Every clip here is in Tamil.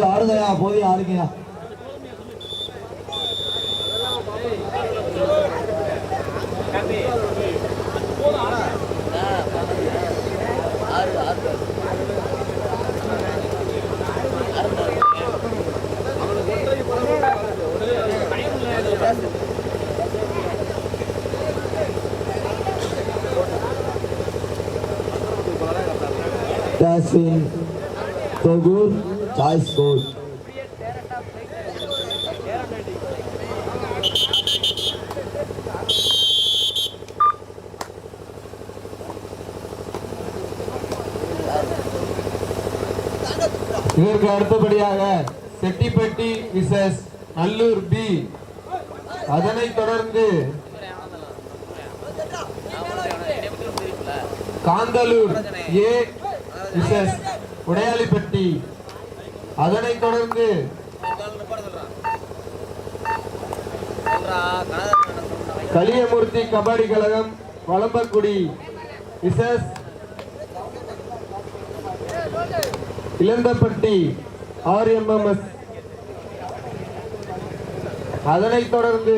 भी हार गया वो भी हार गया। Yasin Togur சாய்ஸ் கோல் இதற்கு அடுத்தபடியாக செட்டிப்பட்டி விசஸ் நல்லூர் பி அதனைத் தொடர்ந்து காந்தலூர் ஏ விசஸ் உடையாளிப்பட்டி அதனைத் தொடர்ந்து. கலியமூர்த்தி கபடி கழகம் வளம்பக்குடி விசஸ் இளந்தப்பட்டி ஆர்எம்எம்எஸ் அதனைத் தொடர்ந்து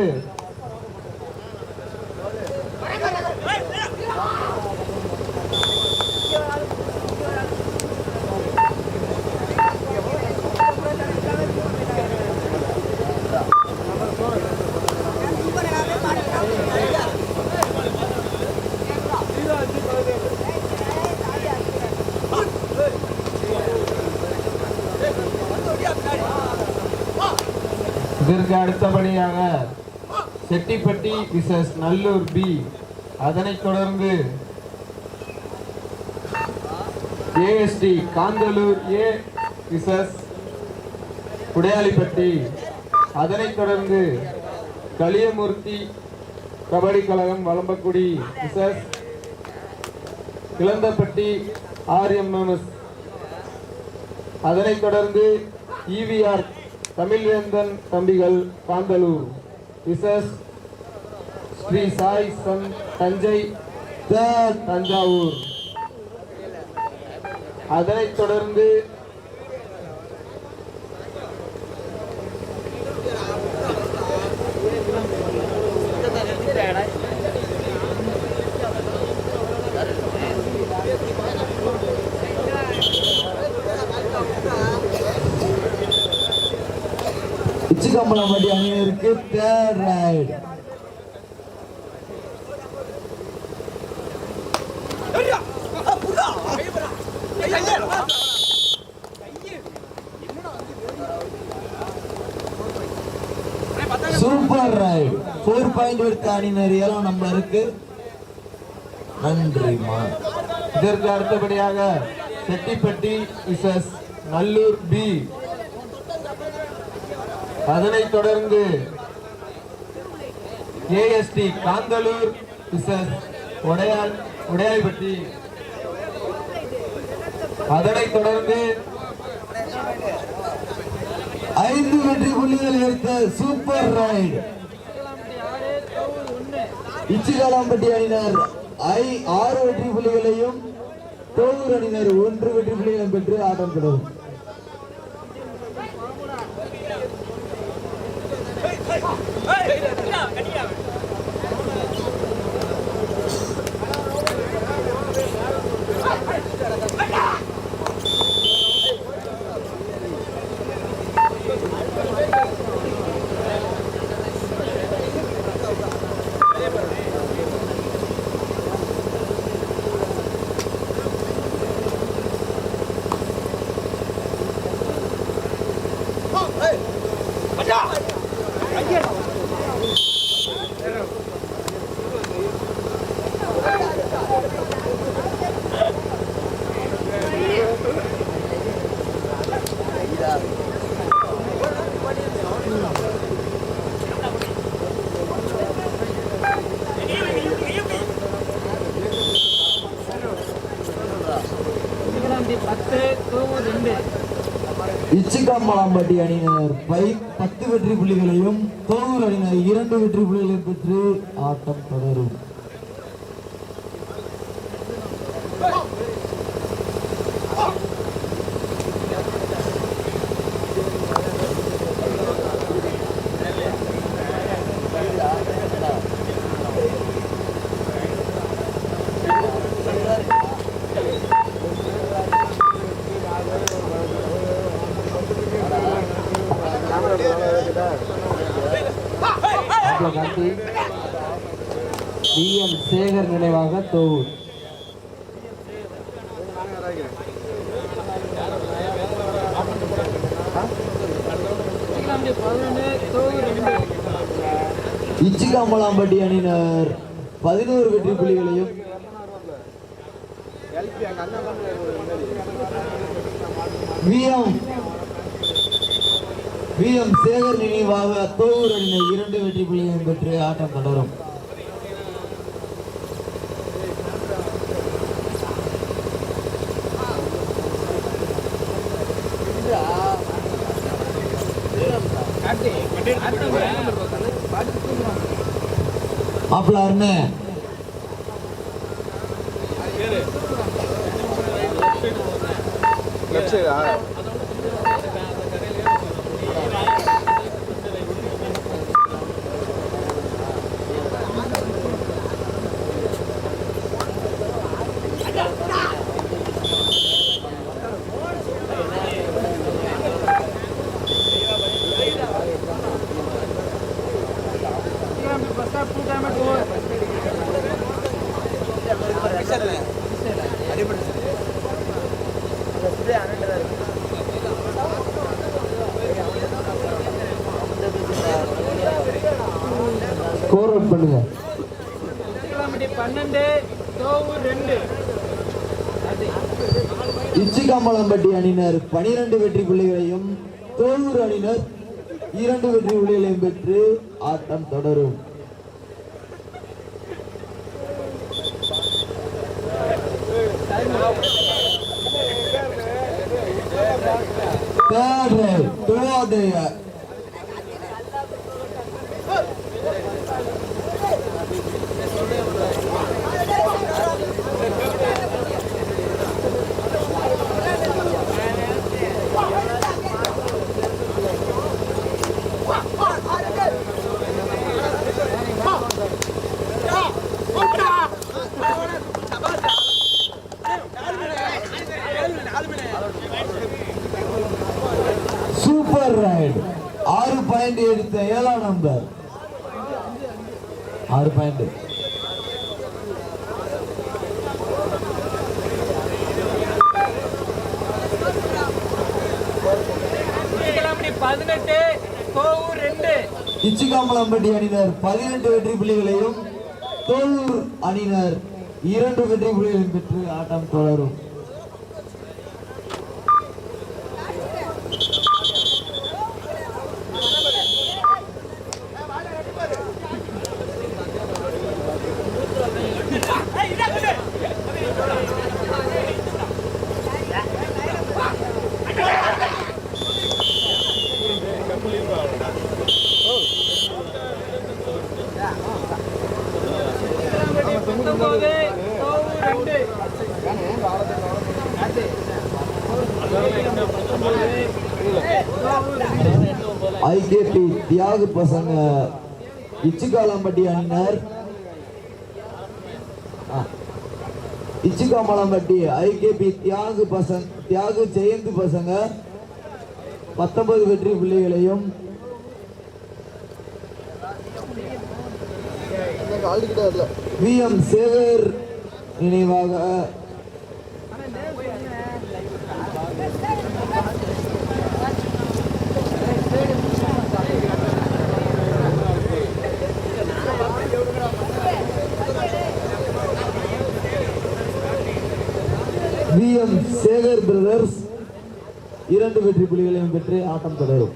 இதற்கு அடுத்தபடியாக செட்டிப்பட்டி விசஸ் நல்லூர் பி அதனைத் தொடர்ந்து ASD Kanthalur A versus Kudaiyalipatti அதனைத் தொடர்ந்து களியமூர்த்தி கபடி கழகம் வளம்பக்குடி விசஸ் கிளந்தப்பட்டி ஆர்எம்எம்எஸ் அதனைத் தொடர்ந்து இவிஆர் தமிழ்வேந்தன் தம்பிகள் பாந்தலூர் விசஸ் ஸ்ரீ சாய் சன் தஞ்சை தஞ்சாவூர் அதனைத் தொடர்ந்து இச்சிகம்பலம்பட்டி அணியினருக்கு third raid super raid four point எடுத்த அணியினர் ஏழாம் நம்பருக்கு நன்றிமா இதற்கு அடுத்தபடியாக செட்டிப்பட்டி விசஸ் நல்லூர் பி அதனைத் தொடர்ந்து ஏஎஸ்டி காந்தலூர் விசஸ் உடையாள் அதனைத் தொடர்ந்து ஐந்து வெற்றி புள்ளிகள் எடுத்த சூப்பர் ரைட். இச்சிகாலாம்பட்டி அணியினர் ஐ ஆறு வெற்றி புள்ளிகளையும் தோவூர் அணியினர் ஒன்று வெற்றி புள்ளிகளையும் பெற்று ஆட்டம் தொடரும் பத்து இச்சிகாம்பலாம்பட்டி அணியினர். பை பத்து வெற்றி புள்ளிகளையும் தோவூர் அணியினர். இரண்டு வெற்றி புள்ளிகளையும் பெற்று ஆட்டம் தொடரும். கலைஞர் நினைவாக தோவூர் இச்சிகாம்பலாம்பட்டி அணியினர் பதினோரு வெற்றி புள்ளிகளையும் விஎம் விஎம் சேகர் நினைவாக தோவூர் அணியினர் இரண்டு வெற்றி புள்ளிகளையும் பெற்று ஆட்டம் தொடரும் மாப்பிள்ளாருன்னு. அருணே ஃபர்ஸ்ட் ஸ்கோர் அவுட் பண்ணுங்க. இச்சிகாமலம்பட்டி அணியினர் பனிரெண்டு வெற்றி புள்ளிகளையும் தோவூர் அணியினர் இரண்டு வெற்றி புள்ளிகளையும் பெற்று ஆட்டம் தொடரும். Third right, ரைட் ஆறு பாயிண்ட் எடுத்த ஏழாம் நம்பர் ஆறு பாயிண்ட் பதினெட்டு ரெண்டு. இச்சிகாமலம்பட்டி அணியினர் பதினெட்டு வெற்றி புள்ளிகளையும் தோலூர் அணியினர் இரண்டு வெற்றி புள்ளிகளையும் பெற்று ஆட்டம் தொடரும் கிலோமீட்டர் பத்தொன்பது தோவு ரெண்டு ஐகேபி தியாகு பசங்க. இச்சிகாலம்பட்டி அணியினர் ஆ. ஐகேபி தியாகு பசங்க தியாகு ஜெயந்த் பசங்க. பத்தொன்பது வெற்றி புள்ளிகளையும். வி எம் சேகர் நினைவாக வி எம் பிரதர்ஸ் இரண்டு வெற்றி புலிகளையும் பெற்று ஆட்டம் தொடரும்.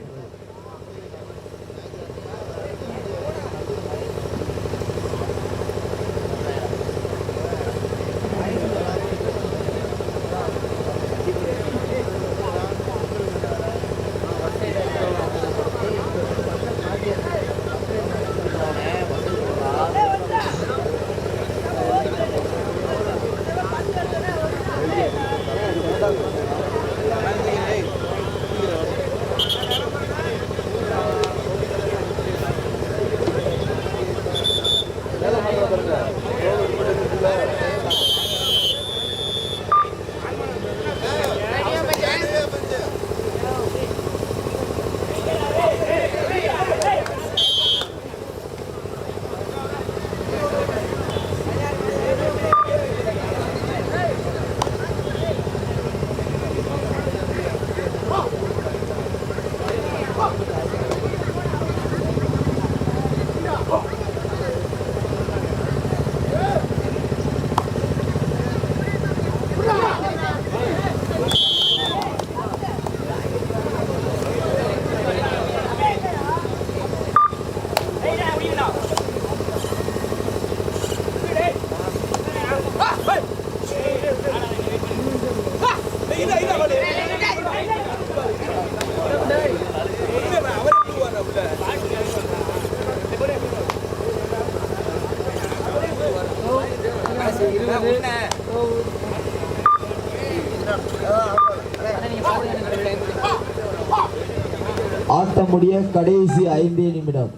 ஆட்டம் முடிய கடைசி ஐந்தே நிமிடம்.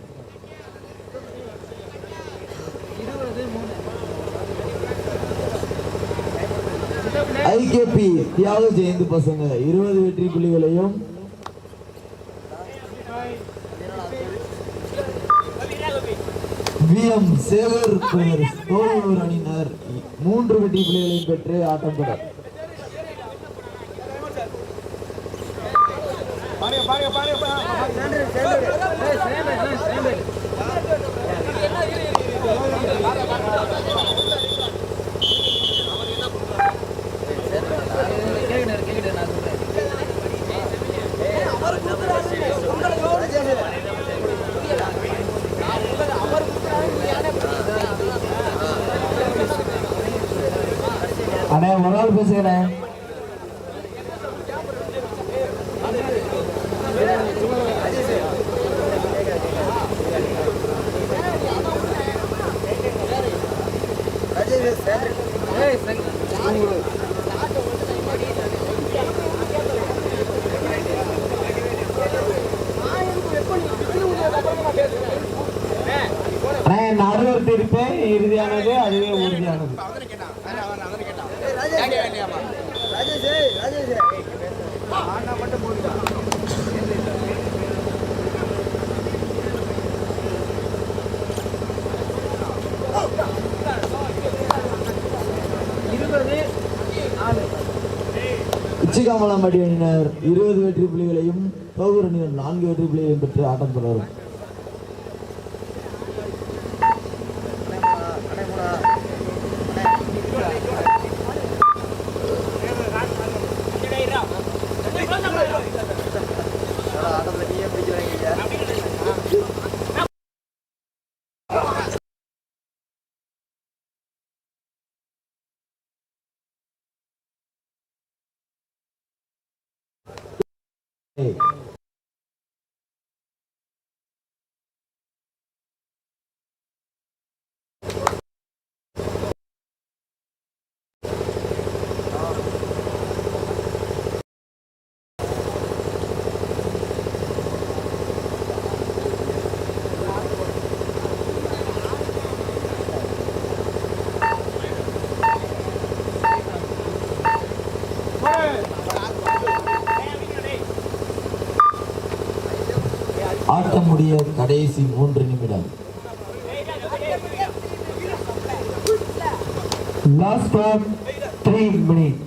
ஐகேபி தியாக ஜெயந்தி பசங்க இருபது வெற்றி புள்ளிகளையும் வி எம் சேகர் பிரதர்ஸ் அணியினர். மூன்று வெற்றி புள்ளிகளையும் பெற்று ஆட்டம் தொடர் ஏய், சேம்பேடு, அண்ணே ஒரு நாள் பேசுகிறேன் உச்சிகாமலாம்பட்டி அணியினர் இருபது வெற்றி புள்ளிகளையும் தோகூர் நான்கு வெற்றி புள்ளிகளையும் பெற்று ஆட்டம் தொடரும். si ஆட்டம் முடிய கடைசி மூன்று நிமிடம். லாஸ்ட் ஆஃப் த்ரீ மினிட்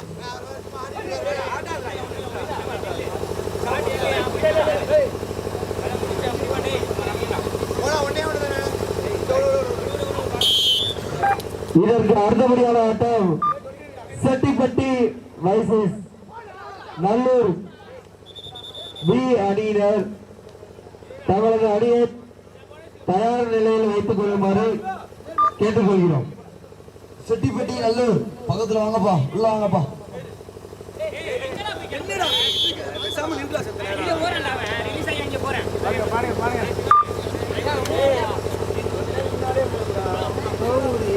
இதற்கு அடுத்தபடியான ஆட்டம் செட்டிப்பட்டி வைசஸ் நல்லூர் பி அணியினர். தங்களது அணியை தயார் நிலையில் வைத்துக் கொள்ளுமாறு கேட்டுக்கொள்கிறோம். செட்டிப்பட்டி நல்லூர் பக்கத்தில் வாங்கப்பா உள்ள வாங்கப்பா.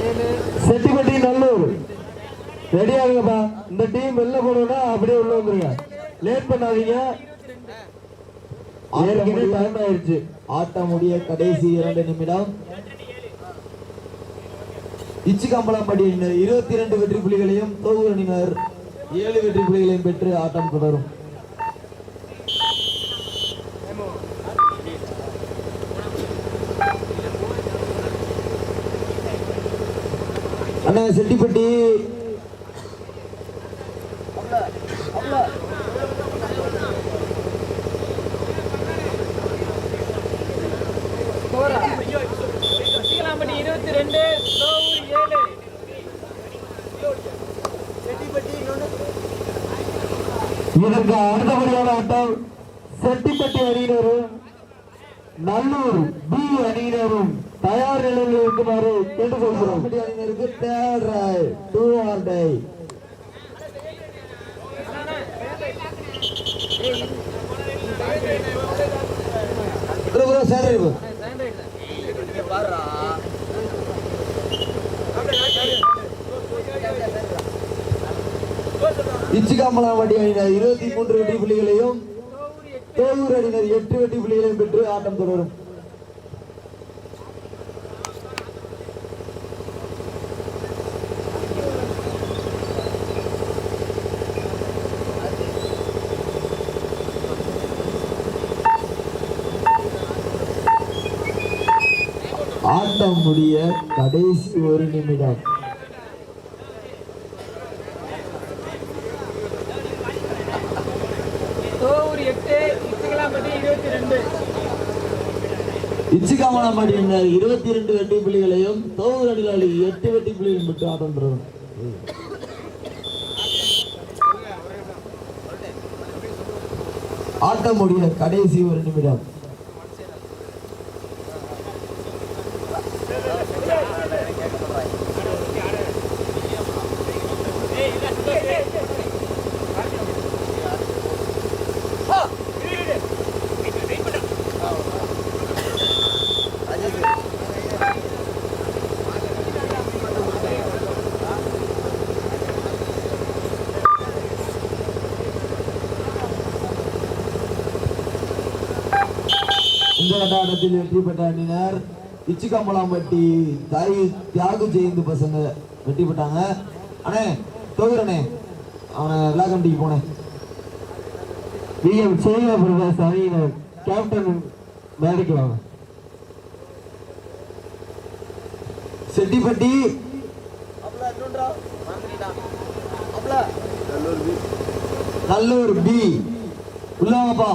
ஏழு செட்டிப்பட்டி நல்லூர். ரெடியா இருங்கப்பா இந்த டீம் வெளில போனோம்னா அப்படியே உள்ள வந்துருங்க. லேட் பண்ணாதீங்க. ஏற்கனவே டைம் ஆயிருச்சு ஆட்டம் முடிய கடைசி இரண்டு நிமிடம். இச்சிகம்பலம்பட்டி அணியினர் இருபத்தி இரண்டு வெற்றி புள்ளிகளையும் தோகூர் அணியினர் ஏழு வெற்றி புள்ளிகளையும் பெற்று ஆட்டம் தொடரும். அண்ணா செட்டிப்பட்டி ஸ்கோரா சசிகலாம்பட்டி இருபத்தி ரெண்டு தோவூர் ஏழு அடுத்தபடியான ஆட்டம் செட்டிப்பட்டி அணியினரும் நல்லூர் பி அணியினரும் தயார் நிலையில் இருக்குமாறு கேட்டுக்கொள்கிறோம் அணியினருக்கு third raid do or die sir bro Ichikamalampatti அணியினர் இருபத்தி மூன்று வெட்டி புள்ளிகளையும் தோவூர் அணியினர் எட்டு வெட்டி புள்ளிகளையும் பெற்று ஆட்டம் தொடரும். ஆட்டம் முடிய கடைசி ஒரு நிமிடம் தோவூர் எட்டு இச்சகலாம்பட்டி இருபத்தி ரெண்டு இச்சிகாமலாம்பட்டி அணியினர் இருபத்தி இரண்டு வெட்டி புள்ளிகளையும் தோவூர் அணியில் எட்டு வெட்டி புள்ளிகளையும் பெற்று ஆட்டம் தொடரும் ஆட்டம் முடிய கடைசி ஒரு நிமிடம். இந்த கட்டாட்டத்தில் வெற்றி பெற்ற அணியினர் இச்சிகாமலாம்பட்டி தாய் தியாகு ஜெயந்தி பசங்க வெற்றி பெற்றாங்க. அண்ணே தோகுறனே அவனை எல்லா கமிட்டிக்கு போனேன். பிஎம் சேகா பிரகாஷ் அணியினர் கேப்டன் மேடைக்கு வாங்க. செட்டிப்பட்டி. நல்லூர் பி. உள்ளவாப்பா